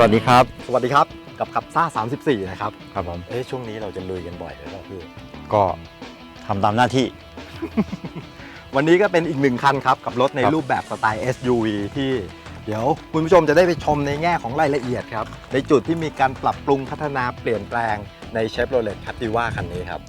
สวัสดีครับ สวัสดีครับ กับขับซ่า 34 นะครับ ครับผม เอ๊ะช่วงนี้เราจะลุยกันบ่อยเลยเปล่าพี่ ก็ทำตามหน้าที่ วันนี้ก็เป็นอีกหนึ่งคันครับ กับรถในครับรูปแบบสไตล์ SUV ที่เดี๋ยวคุณผู้ชมจะได้ไปชมในแง่ของรายละเอียดครับ ในจุดที่มีการปรับปรุงพัฒนาเปลี่ยนแปลงใน Chevrolet Captiva คันนี้ครับ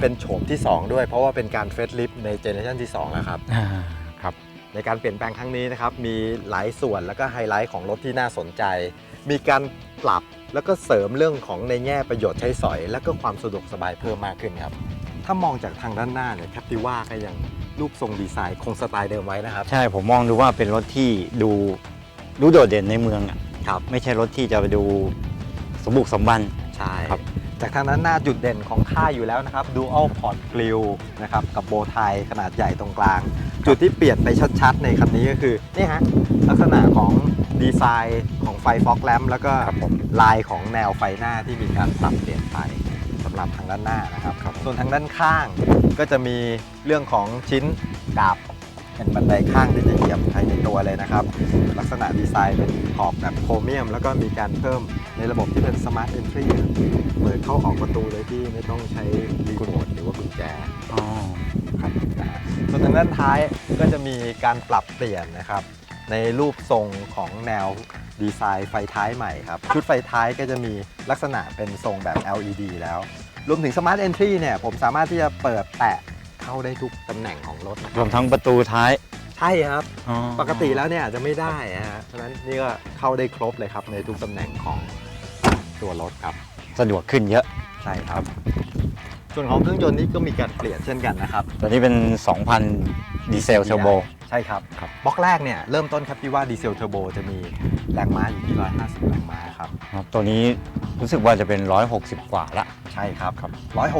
เป็นโฉมที่ 2 ด้วย เพราะว่าเป็นการเฟสลิฟในเจเนอเรชันที่2แล้วครับครับ ในการเปลี่ยนแปลงครั้งนี้นะครับ มีหลายส่วนแล้วก็ไฮไลท์ของรถที่น่าสนใจ มีการปรับแล้วก็เสริมเรื่องของในแง่ประโยชน์ใช้สอย แล้วก็ความสะดวกสบายเพิ่มมากขึ้นครับ ถ้ามองจากทางด้านหน้าเนี่ยแคปติว่าก็ยังรูปทรงดีไซน์คงสไตล์เดิมไว้นะครับ ใช่ผมมองดูว่าเป็นรถที่ดูดูโดดเด่นในเมืองอะครับ ไม่ใช่รถที่จะไปดูสมบุกสมบัน ใช่ครับ จากทางด้านหน้าจุดเด่นของค่ายอยู่แล้วนะครับ Dual Port Grill นะครับกับโบไทยขนาดใหญ่ตรงกลาง จุดที่เปลี่ยนไปชัดๆ ในคันนี้ก็คือนี่ฮะลักษณะของดีไซน์ของไฟฟอกแลมแล้วก็ครับผมลายของแนวไฟหน้าที่มีการปรับเปลี่ยนไปสำหรับทางด้านหน้านะครับส่วนทางด้านข้างก็จะมีเรื่องของชิ้นกาบเป็นบันไดข้างที่จะเหยียบภายในตัวเลยนะครับ ลักษณะดีไซน์เป็นขอบแบบโครเมียม แล้วก็มีการเพิ่ม ในระบบที่เป็น Smart Entry เปิดเข้าออกประตูเลยที่ไม่ต้องใช้รีโมทหรือว่ากุญแจอ๋อครับนะฮะส่วนทางด้านท้ายก็จะมีการปรับเปลี่ยนนะครับในรูปทรงของแนวดีไซน์ไฟท้ายใหม่ครับ ชุดไฟท้ายก็จะมีลักษณะเป็นทรงแบบ LED แล้ว รวมถึง Smart Entry เนี่ยผมสามารถที่จะเปิดแตะเข้าได้ทุกตำแหน่งของรถนะครรัวบมทั้งประตูท้าย ใช่ครับอ๋อปกติแล้วเนี่ยอาจจะไม่ได้นะฮะเพราะฉะนั้นนี่ก็เข้าได้ครบเลยครับในทุกตำแหน่งของ ตัวรถครับ สะดวกขึ้นเยอะ ใช่ครับ ส่วนของเครื่องยนต์นี่ก็มีการเปลี่ยนเช่นกันนะครับ ตัวนี้เป็น 2,000 ดีเซลเทอร์โบ ใช่ครับครับบล็อกแรกเนี่ยเริ่มต้นครับที่ว่าดีเซลเทอร์โบจะมีแรงม้าอยู่ที่ 150 แรงม้าครับ ครับ ตัวนี้รู้สึกว่าจะเป็น 160 กว่าละ ใช่ครับครับ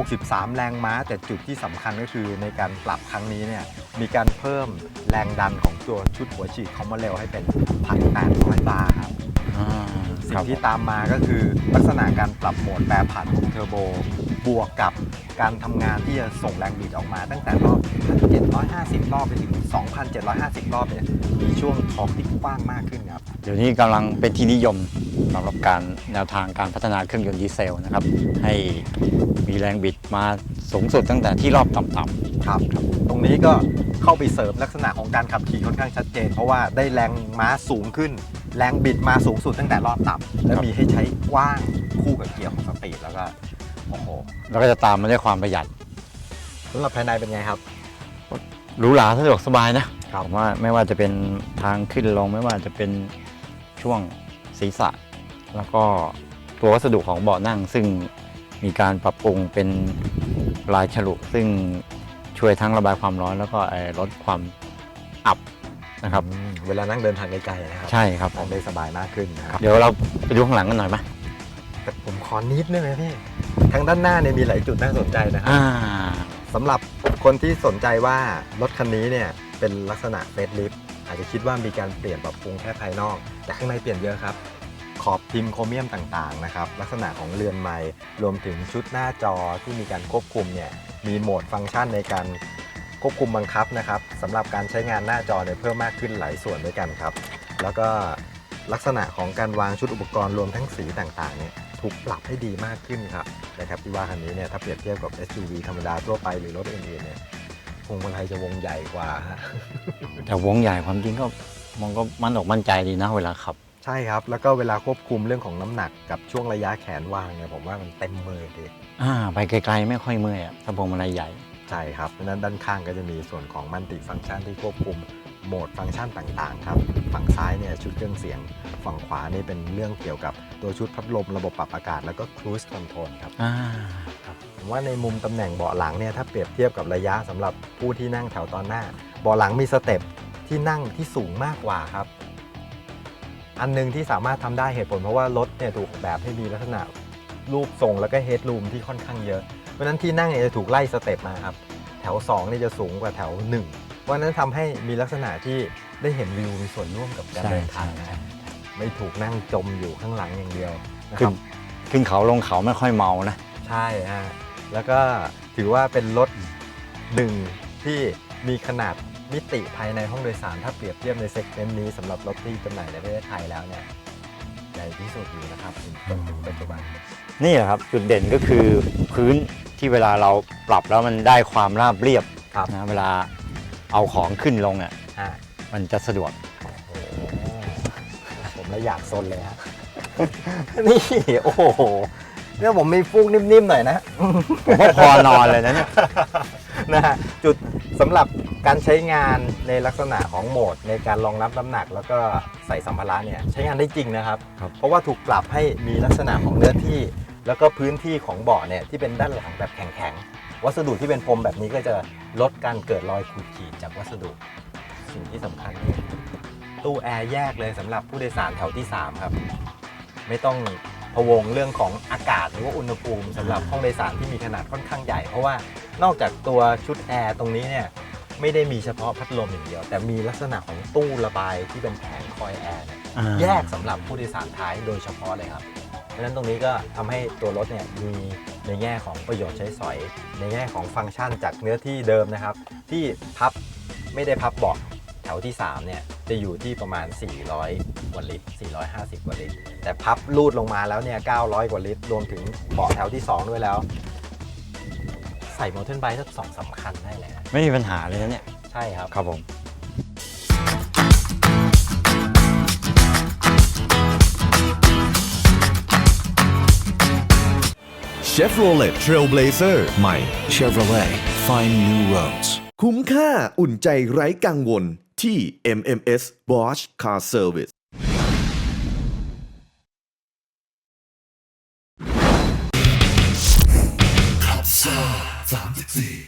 163 แรงม้า แต่จุดที่สำคัญก็คือในการปรับครั้งนี้เนี่ยมีการเพิ่มแรงดันของตัวชุดหัวฉีดคอมมอนเรลให้เป็น 1,800 บาร์ครับอ่า สิ่ครังบที่ตามมาก็คือลักษณะการปรับโหมดแปรผันของเทอร์โบบวกกับการทำงานที่จะส่งแรงบิดออกมา ตั้งแต่รอบ1,750 รอบไปถึง 2,750 รอบเนี่ยมีช่วงทอร์กที่กว้างมากขึ้นครับ เดี๋ยวนี้กำลังเป็นที่นิยมสำหรับการแนวทางการพัฒนาเครื่องยนต์ดีเซลนะครับ ให้มีแรงบิดมาสูงสุดตั้งแต่ที่รอบต่ำครับ ตรงนี้ก็ เข้าไปเสริมลักษณะของการขับขี่ค่อนข้างชัดเจน เพราะว่าได้แรงม้าสูงขึ้น แรงบิดมาสูงสุดตั้งแต่รอบต่ำและมีให้ใช้กว้างคู่กับเกียร์ของสปีดแล้วก็โอ้โหๆแล้วก็จะตามมาด้วยความประหยัดสำหรับภายในเป็นไงครับหรูหราสะดวกสบายนะครับผมว่าไม่ว่าจะเป็นทางขึ้นลงไม่ว่าจะเป็นช่วงศีรษะ แล้วก็ตัววัสดุของเบาะนั่งซึ่งมีการปรับปรุงเป็นลายฉลุซึ่ง ช่วยทั้งระบายความร้อนแล้วก็เอ่อลดความอับนะครับอืมเวลานั่งเดินทางไกลๆนะครัใช่ครับนั่งได้สบายมากขึ้นนะครับเดี๋ยวเราไปดูข้างหลังกันหน่อยไหมแต่ผมขอนิดนึงนะพี่ทางด้านหน้าเนี่ยมีหลายจุดน่าสนใจนะครับอ่าสำหรับคนที่สนใจว่ารถคันนี้เนี่ยเป็นลักษณะเฟสลิฟอาจจะคิดว่ามีการเปลี่ยนปรับปรุงแค่ภายนอก แต่ข้างในเปลี่ยนเยอะครับ ขอบพิมพ์โครเมียมต่างๆนะครับลักษณะของเรือนไม้รวมถึงชุดหน้าจอที่มีการควบคุมเนี่ยมีโหมดฟังก์ชันในการควบคุมบังคับนะครับสำหรับการใช้งานหน้าจอเนี่ยเพิ่มมากขึ้นหลายส่วนด้วยกันครับ แล้วก็ลักษณะของการวางชุดอุปกรณ์รวมทั้งสีต่างๆเนี่ยถูกปรับให้ดีมากขึ้นครับนะครับที่ว่าคันนี้เนี่ยถ้าเปรียบเทียบกับ SUV ธรรมดาทั่วไปหรือรถอื่นๆเนี่ยพวงมาลัยจะวงใหญ่กว่าฮะแต่วงใหญ่ความจริงก็มันก็มั่นอกมั่นใจดีนะเวลาขับ ใช่ครับ แล้วก็เวลาควบคุมเรื่องของน้ำหนักกับช่วงระยะแขนวางเนี่ยผมว่ามันเต็มมือดีอ่าไปไกลๆไม่ค่อยเมื่อยอะถ้าพวงมาลัยใหญ่ ใช่ครับเพราะฉะนั้นด้านข้างก็จะมีส่วนของมันติฟังก์ชันที่ควบคุมโหมดฟังก์ชันต่างๆครับ ฝั่งซ้ายเนี่ยชุดเครื่องเสียง ฝั่งขวานี่เป็นเรื่องเกี่ยวกับตัวชุดพัดลมระบบปรับอากาศแล้วก็ครู i คอนโทรลครับ อ่าผมว่าในมุมตำแหน่งเบาะหลังเนี่ยถ้าเปรียบเทียบกับระยะสำหรับผู้ที่นั่งแถวตอนหน้า เบาะหลังมีสเต็ปที่นั่งที่สูงมากกว่าครับ อันหนึงที่สามารถทำได้เหตุผล เพราะว่ารถเนี่ยถูกออกแบบให้มีลักษณะรูปทรงแล้วก็เฮดรูมที่ค่อนข้างเยอะ เพราะฉะนั้นที่นั่งเนี่ยจะถูกไล่สเต็ปมาครับ แถว2เนี่ยจะสูงกว่าแถว 1 เพราะฉะนั้นทำให้มีลักษณะที่ได้เห็นวิวมีส่วนร่วมกับการใช่เดินทาใช่งนะใช่ไม่ถูกนั่งจมอยู่ข้างหลังอย่างเดียวนะคขึ้นรับขึ้นเขาลงเขาไม่ค่อยเมานะ ใช่ฮะแล้วก็ถือว่าเป็นรถหนึ่งที่มีขนาด มิติภายในห้องโดยสารถ้าเปรียบเทียบในเซกเมนต์นี้สำหรับรถที่จำหน่ายในประเทศไทยแล้วเนี่ยใหญ่ที่สุดอยู่นะครับจนถึงปัจจุบัน นี่แหละครับจุดเด่นก็คือพื้นที่เวลาเราปรับแล้วมันได้ความราบเรียบครับ นะเวลาเอาของขึ้นลงอะอ่ามันจะสะดวกโอ้โหผมแล้วอยากซนเลยฮะ นี่โอ้โหเนี่ยผมมีฟูกนิ่มๆหน่อยนะ ผมว่าพอนอนเลยนะเนี่ย นะฮะจุดสำหรับ การใช้งานในลักษณะของโหมด ในการรองรับน้ำหนัก แล้วก็ใส่สัมภาระเนี่ยใช้งานได้จริงนะครับ ครับ เพราะว่าถูกปรับให้มีลักษณะของเนื้อที่ แล้วก็พื้นที่ของเบาะเนี่ยที่เป็นด้านหลังแบบแข็งๆวัสดุที่เป็นพรมแบบนี้ก็จะลดการเกิดรอยขูดขีดจากวัสดุ สิ่งที่สำคัญเนี่ยตู้แอร์แยกเลยสำหรับผู้โดยสารแถวที่ 3 ครับ ไม่ต้องพะวงเรื่องของอากาศหรือว่าอุณหภูมิสำหรับห้องโดยสารที่มีขนาดค่อนข้างใหญ่ เพราะว่านอกจากตัวชุดแอร์ตรงนี้เนี่ย ไม่ได้มีเฉพาะพัดลมอย่างเดียว แต่มีลักษณะของตู้ระบายที่เป็นแผงคอยแอร์เนี่ยอ่า แยกสำหรับผู้โดยสารท้ายโดยเฉพาะเลยครับเพราะฉะนั้นตรงนี้ก็ทำให้ตัวรถเนี่ยมีในแง่ของประโยชน์ใช้สอย ในแง่ของฟังก์ชันจากเนื้อที่เดิมนะครับ ที่พับไม่ได้พับเบาะแถวที่3เนี่ยจะอยู่ที่ประมาณ 400กว่าลิตร 450กว่าลิตร แต่พับลูดลงมาแล้วเนี่ย900 กว่าลิตร รวมถึงเบาะแถวที่ 2 ด้วยแล้ว ใส่มอเตอร์ไบค์สักสองสามคันได้เลยนะไม่มีปัญหาเลยนะเนี่ย ใช่ครับ ครับผม Chevrolet Trailblazer ใหม่ Chevrolet Find New Roads คุ้มค่าอุ่นใจไร้กังวลที่ MMS Bosch Car Service 34